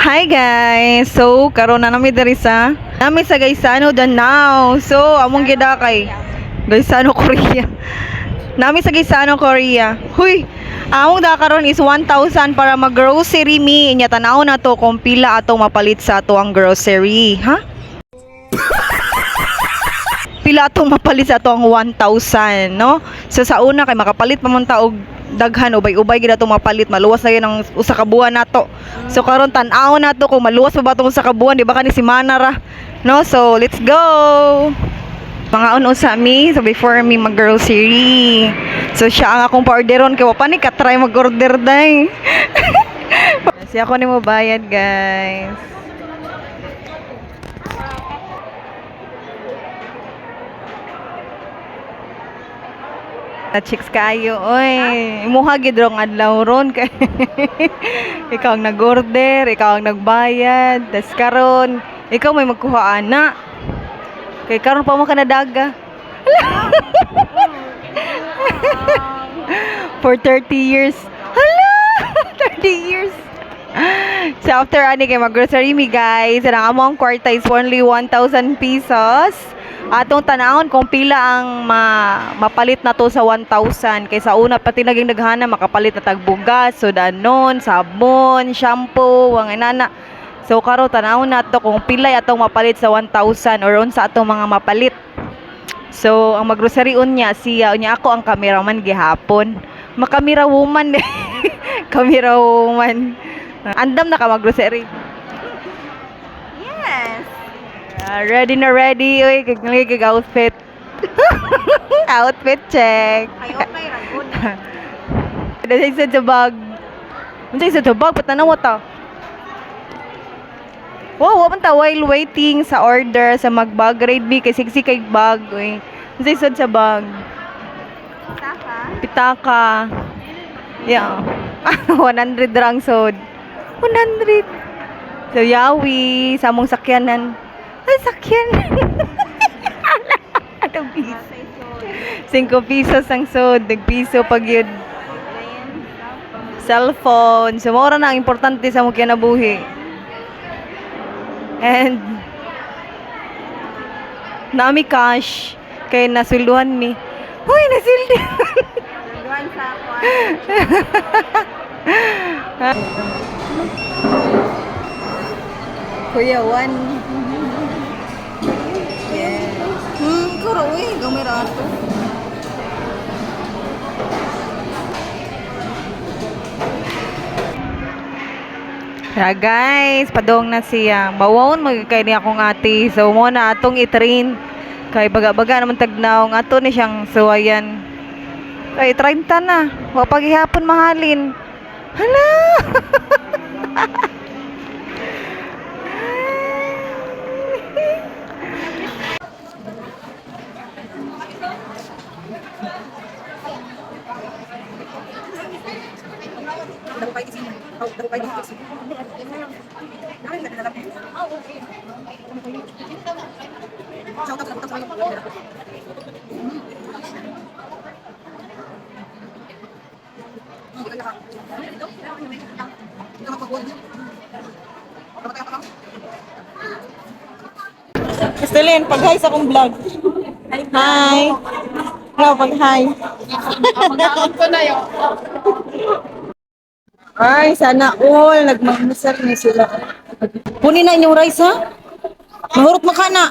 Hi guys! So, karon na namin diri sa nami sa Gaisano Danao. So, among gida kay Gaisano Korea. Nami sa Gaisano Korea. Huy, among da karon is 1,000 para mag-grocery mi. Inya tanaw na to kung pila atong mapalit sa ato ang grocery, ha? Pila atong mapalit sa ato ang 1,000, no? So sa una kay makapalit pa man ta og daghan ubay-ubay gid atong mapalit maluwas na yun ang usa ka buwan nato. So karon tan-aw nato kung maluwas pa ba tong usa ka buwan di ba kani si Manara, no? So let's go. Mga uno sa mi, so before mi mag-grocery. So siya ang akong pa-orderon kay wa ni ka try mag-order day. Siya ako ni mo bayad, guys. Na chicks kayo, oy. Imuha gid rong adlaw ron kay ikaw ang nag-order, ikaw ang nagbayad, tas karon ikaw may magkuha ana. Kay karon pa mo ka nadaga. For 30 years. Hala! 30 years. So after ani kay mag-grocery mi guys, ang among kwarta is only 1,000 pesos. Atong tanawon kung pila ang ma mapalit na to sa 1,000 kaysa una pati naging daghana makapalit na tagbugas, sudanon, sabon, shampoo, wang inana. So karo tanawon nato kung pila atong mapalit sa 1,000 or unsa atong mga mapalit. So, ang mag-grocery unya siya, unya ako ang cameraman gihapon. Makamera woman. camera woman. Andam na ka mag-grocery. Ah, ready na ready. Uy, kag kag outfit. outfit check. Ay, okay, ragon. Dahil sa sa bag. Unsa sa sa bag patanaw ta. Wow, wa man ta while waiting sa order sa mag-bag grade B kay siksi kay bag. Uy. Unsa sa sa bag? Saka? Pitaka. Yeah. 100 rang sod. 100. So, yawi. Sa among sakyanan. Ay, sakyan. Atong piso. 5 pesos ang sod. Nagpiso pag yun. Cellphone. So, mura na ang importante sa mong kinabuhi. And, nami cash. Kaya nasulduhan mi. Uy, nasilduhan. Nagduan sa ako. Kuya, one. Yeah. Kuro, uy. Gamira ato. Yeah, guys, padong na siya. Bawon magkay ni akong ate. So mo na atong i-train. Kay baga-baga naman tagnaw nga ato ni siyang suwayan. Kay 30 na. Wa paghihapon mahalin. Hala. Estelin, pag-hi sa akong vlog. Hi. Hello, pag-hi. Mag-aon ko na yun. Ay, sana all nagmagmasal ni sila. Punin na inyong rice ha? Mahurot mo ka na.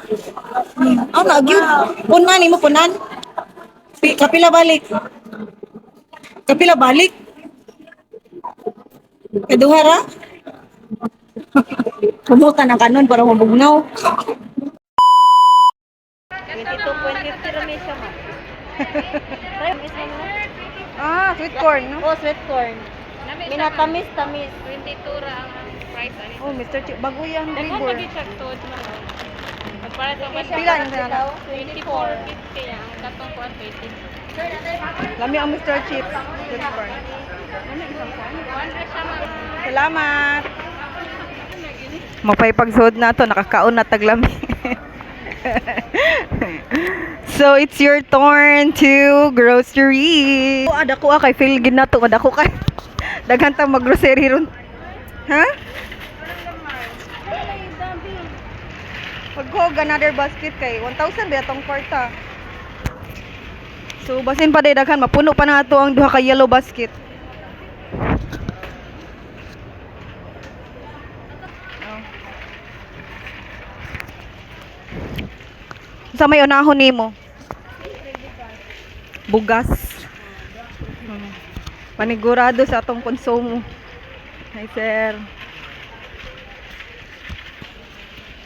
Ah, nagyud. Punan mo punan. Pi- Kapila balik. Kapila balik. Kaduhara. Kumuta ng kanon para mabugnaw. 22.50 rami siya ma. Ah, sweet corn, no? Oh, sweet corn. Minatamis, tamis. 22 ra ang price ani. Oh, Mr. Ch bago yan, Daghan flavor. lagi siya to man. Para sa mas Pila na sana? 24.50 ang katong kuan 20. Lami ang Mr. Chips. Ma'am. Salamat. Mapaypagsod na to, nakakaon na taglami. so, it's your turn to grocery. Oh, adako ah, kay feel gid na to, madako kay. Daghan ta mag-grocery ron. Ha? Pagkog another basket kay 1,000 ba tong kwarta. So basin pa day daghan mapuno pa na ato ang duha ka yellow basket. Sa may unahon nimo? Bugas. Hmm. Panigurado sa atong konsumo. Hi sir.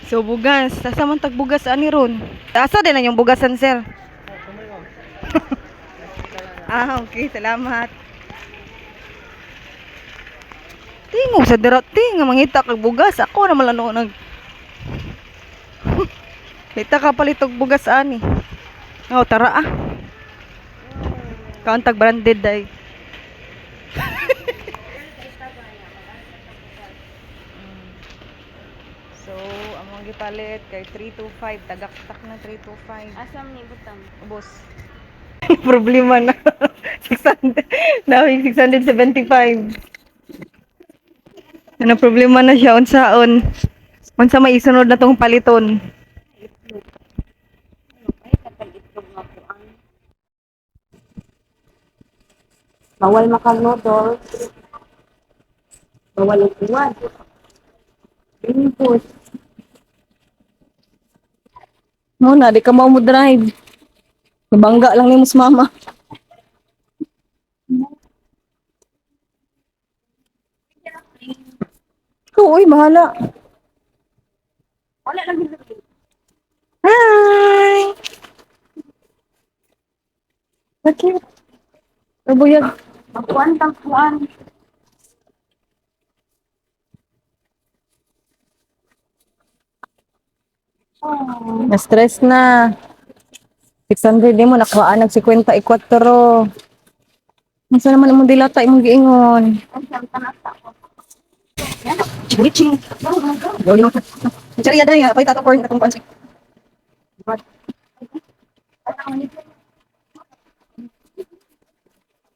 So bugas, asa man tag ani ron? Asa din na yung bugasan sir? ah, okay, salamat. Tingo sa darating nga mangita kag bugas. Ako na malano nag Lita ka palit og bugas ani. Oh, tara ah. Kauntag branded day. So, among gipalit kay 325, tagaktak na 325. Asam ni butang. Ubos. Problema na. 600. Nawing 675. Ano problema na siya unsaon? Unsa may isunod na tong paliton? Bawal makag-noodles. Bawal upuan. Input. Muna, di ka mo drive. Nabangga lang ni mus mama. Uy, bahala. Wala lang Hi! Bakit? Nabuyag. Magkuhan tang Na-stress na. 600 di mo, nakuha nag 54. Masa naman imong dilata imong giingon. Chichi. Gawin mo. Chari ada ya, pay tato corn atong pansi.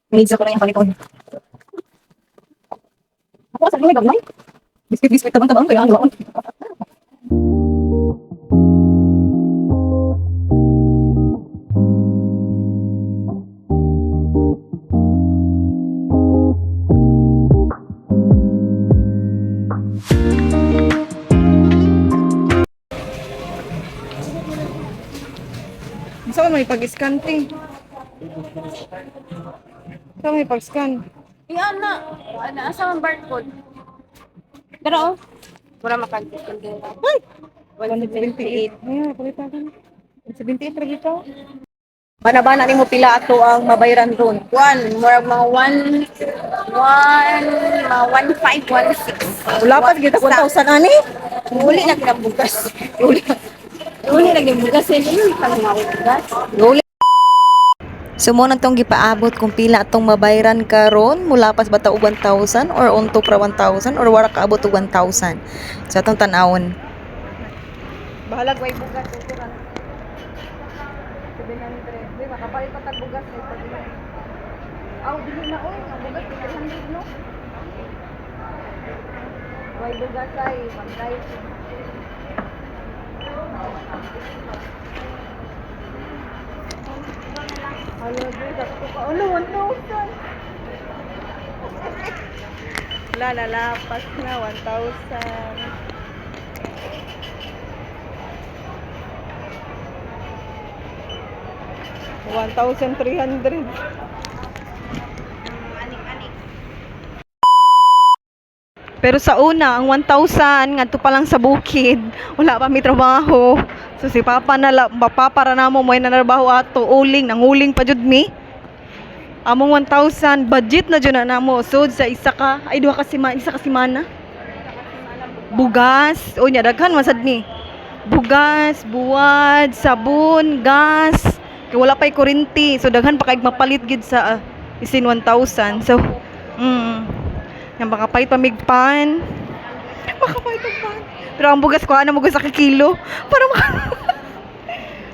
Needs ako na yung paliton. Ako sa mga gamay. Biscuit biscuit tabang-tabang kaya ang. Saan may pag-scan ti? Saan may pag-scan? Iyan na. Ano, asa ang barcode? Pero, oh. Wala makag-tikon din. Ay! 178. Ay, palitan ka na. 178 lagi ka. Bana-bana ni mo pila ato ang mabayaran ron. One, more mga one, one, mga one five, one six. Wala pa kita 1,000 ani. Uli na. Uli. Uli na kinang bugas. Eh, yun, kang mga bugas. Guli. So mo tong gipaabot kung pila atong mabayran karon mula pas bata og 1,000 or unto pra 1,000 or wala ka abot og 1,000. So atong tan-awon. Bahalag way bugas ukuran. 700. Di makapalit pa tag bugas pag Aw dili na oy, ang bugas 700 no. Way bugas ay pantay. Hello, dude. Ako pa. Ano, 1,000. Wala, lalapas na. 1,000. One thousand three hundred. Pero sa una, ang 1,000 ngadto pa lang sa bukid, wala pa mi trabaho. So si papa na la, mapapara na mo may nanarbaho ato uling, nanguling pa jud mi. Among 1,000 budget na jud na namo. So sa isa ka, ay duha ka sima, isa ka simana. Bugas, o nya daghan man sad ni. Bugas, buwad, sabon, gas. Kay wala pa'y kurinti. So daghan pa kay mapalit gid sa ah, isin 1,000. So mm. Yang makapait pamigpan. Makapait ang pan. Pero ang bugas ko, ano mo sa kilo. Para maka...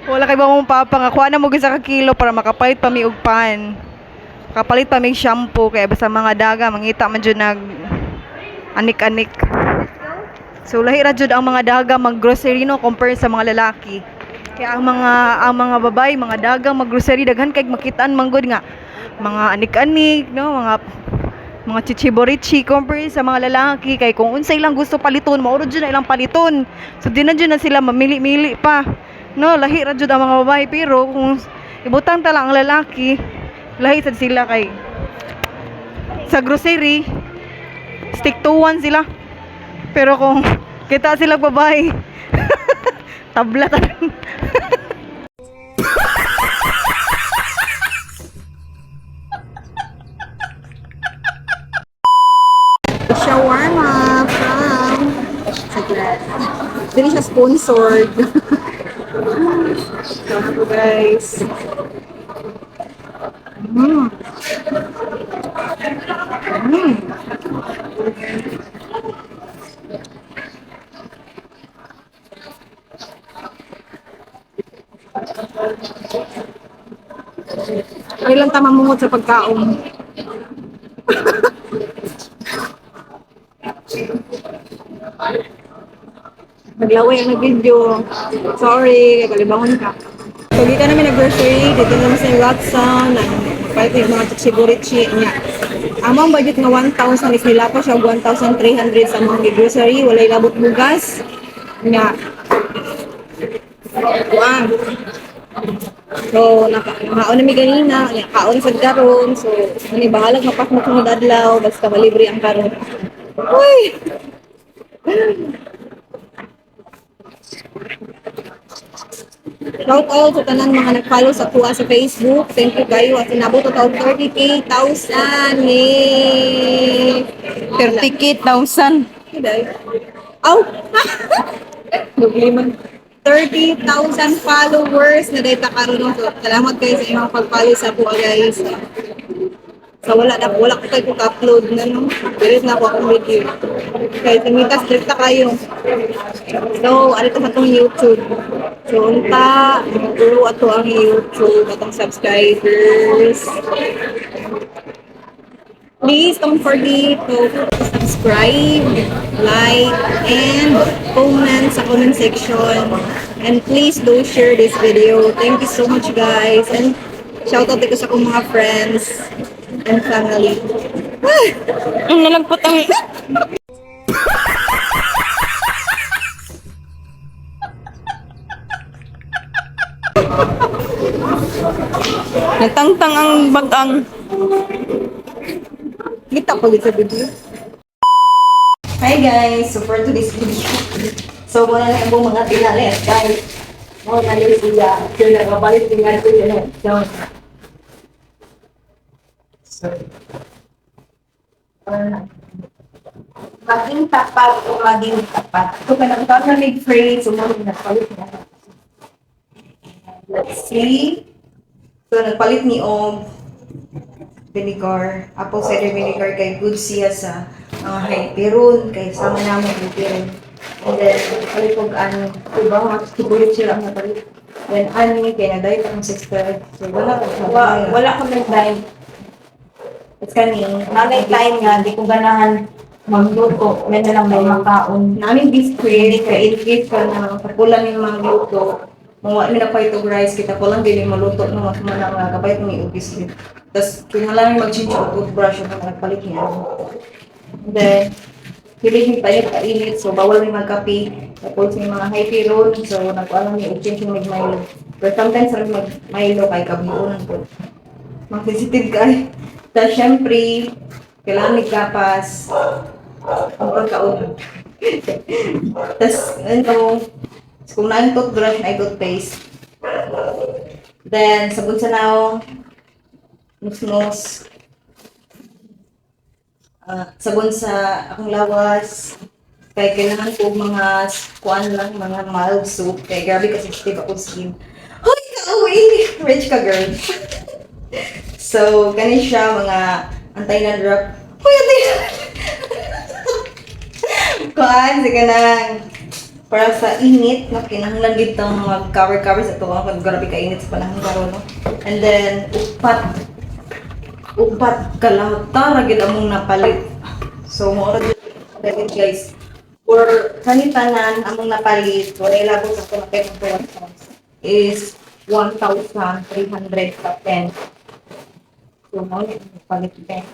Wala kay ba mong papa nga, kuha mo sa kilo para makapait pa mi og pan. Kapalit pa mi shampoo kaya basta mga daga mangita man jud nag anik-anik. So lahi ra jud ang mga daga mag-grocery no compare sa mga lalaki. Kaya ang mga ang mga babae, mga dagang mag-grocery daghan kay makitaan manggod nga mga anik-anik no, mga mga chichiborichi compare sa mga lalaki kay kung unsay lang gusto paliton mao jud na ilang paliton. So di na jud na sila mamili-mili pa. No, lahi ra jud ang mga babae pero kung ibutang ta lang ang lalaki, lahi sad sila kay sa grocery stick to one sila. Pero kung kita sila babae, tabla ta. Dili siya sponsored. Ito guys. Mm. Mm. Ay lang tama mungod sa pagkaon. Naglaway ang video. Sorry, kalibangon ka. So, di ka namin nag-grocery, dito naman sa Watson, nagpalit yung mga chichiburichi niya. Among budget nga 1,000 is nila pa siya 1,300 sa mga grocery, walay labot bugas. Nga. Kuang. So, naka, nakaon namin ganina, nga, kaon sa karon. So, ano bahalag mapak mo sunod adlaw, basta malibre ang karon. Uy! Shout out sa tanan mga nag-follow sa kuha sa Facebook. Thank you kayo. At inabot ito 30k, 1,000. Yay! 30k thousand. Aw! Nubliman. 30,000 followers na dahil takaroon So, salamat kayo sa inyong pag-follow sa kuha guys. Sa wala na wala ko kayo upload na no. Pero na ako akong video. Kaya tumitas direkta kayo. So, ano to sa itong YouTube? So, unta, puro ato ang YouTube, atong subscribers. Please don't forget to subscribe, like, and comment sa comment section. And please do share this video. Thank you so much guys. And shout out ko sa akong mga friends and family. Ang nalagpot ang... Nagtangtang ang bagang. Kita ko sa video. Hi guys! So for today's video, so muna na ang mga tinalit guys. Mga nalit sila. Kaya nagabalik din nga ko yun. So, maging tapat o maging tapat. So, kanang tawag na may phrase, sumunod na palit na. Let's see. So, nagpalit ni Og vinegar, apple cider vinegar kay good siya sa mga hyperon, kay sama naman hyperon. And then, palit og ano, diba, mga tubulit sila ang napalit. Then, ano, kay na-diet akong sister. So, wala ko sa Wa, wala ko nag-dive. It's kaning, Nagay time nga, di ko ganahan magluto. May na lang may makaon. namin biscuit, case ka na kapulan yung mga luto, mga mi na pa itong rice, kita ko lang din yung maluto no, mas mana nga kapay itong yung biscuit. Tapos, kailangan mag-change yung toothbrush yung mga nagpalit niya. Then, Piling tayo kainit, so bawal may magkape. Tapos may mga high ron, so nagpaalam yung change yung mag-Milo. But sometimes rin mag-Milo kay kabuunan po. Mag-sensitive ka. Tapos syempre, kailangan may Ang pagkaon. Tapos, ano, kung na yung toothbrush, ay toothpaste. Then, sabon sa naong, nus-nus, Ah, sabon sa akong lawas. Kay kailangan ko mga kuan lang, mga mild soap. Kay grabe kasi sensitive ako skin. Hoy, ka-uwi! Rich ka, girl. so, ganun siya, mga anti-dandruff. Hoy, anti Kuan, sige nang para sa init, no, kinahanglan dito mag-cover-cover sa ito. Kung grabe ka init sa panahon karon no? And then, upat upat kalahata ra gid among napalit. So mo ra gyud guys. or kanitanan among napalit or ilabot sa na pesos is 1,300 ka pen. So, mo ni palit pen.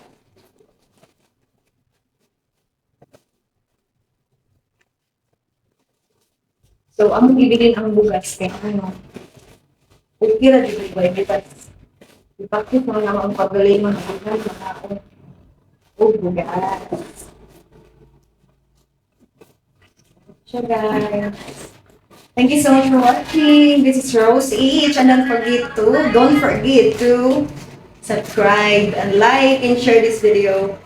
So, ang bibilin ang bugas kaya ano, okay ra dito ba, because ipakit mo na ang pagaling mga bugas ako. Oh, bugas. Siya guys. Thank you so much for watching. This is Rose H. And don't forget to, don't forget to subscribe and like and share this video.